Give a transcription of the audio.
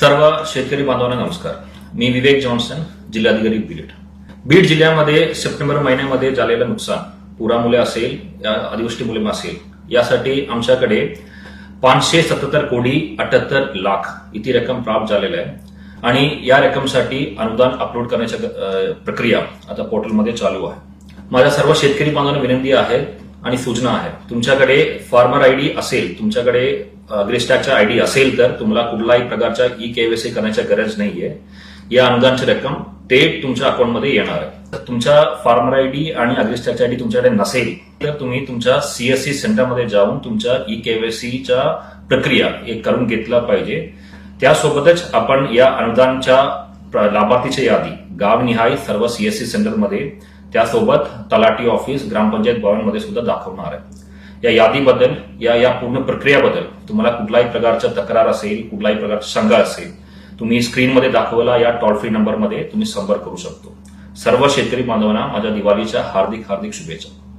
सर्व शेतकरी बांधवांना नमस्कार. मी विवेक जॉन्सन जिल्हाधिकारी बीड. बीड जिल्ह्यामध्ये सप्टेंबर महिन्यामध्ये झालेलं नुकसान पुरामुळे असेल या अतिवृष्टीमुळे असेल यासाठी आमच्याकडे पाचशे सत्याहत्तर कोटी अठ्याहत्तर लाख इतकी रक्कम प्राप्त झालेली आहे. आणि या रक्कमसाठी अनुदान अपलोड करण्याच्या प्रक्रिया आता पोर्टलमध्ये चालू आहे. माझ्या सर्व शेतकरी बांधवांना विनंती आहे आणि सूचना आहे. तुमच्याकडे फार्मर आयडी असेल तुमच्याकडे अग्रिस्टॅकचा आयडी असेल तर तुम्हाला कुठलाही प्रकारच्या ई केवायसी करण्याची गरज नाहीये. या अनुदानची रक्कम थेट तुमच्या अकाउंटमध्ये येणार आहे. तुमच्या फार्मर आयडी आणि अग्रिस्टाची आय डी तुमच्याकडे नसेल तर तुम्ही तुमच्या सीएससी सेंटरमध्ये जाऊन तुमच्या ई केवायसीच्या प्रक्रिया एक करून घेतला पाहिजे. त्यासोबतच आपण या अनुदानच्या लाभार्थीच्या लाभार्थीची यादी गावनिहाय सर्व सीएससी सेंटरमध्ये त्यासोबत तलाठी ऑफिस ग्रामपंचायत भवनमध्ये सुद्धा दाखवणार आहे. या यादीबद्दल या या पूर्ण प्रक्रियाबद्दल तुम्हाला कुठलाही प्रकारच्या तक्रार असेल कुठलाही प्रकारचा शंका असेल तुम्ही स्क्रीनमध्ये दाखवला या टोल फ्री नंबरमध्ये तुम्ही संपर्क करू शकतो. सर्व शेतकरी बांधवांना माझ्या दिवाळीच्या हार्दिक हार्दिक शुभेच्छा.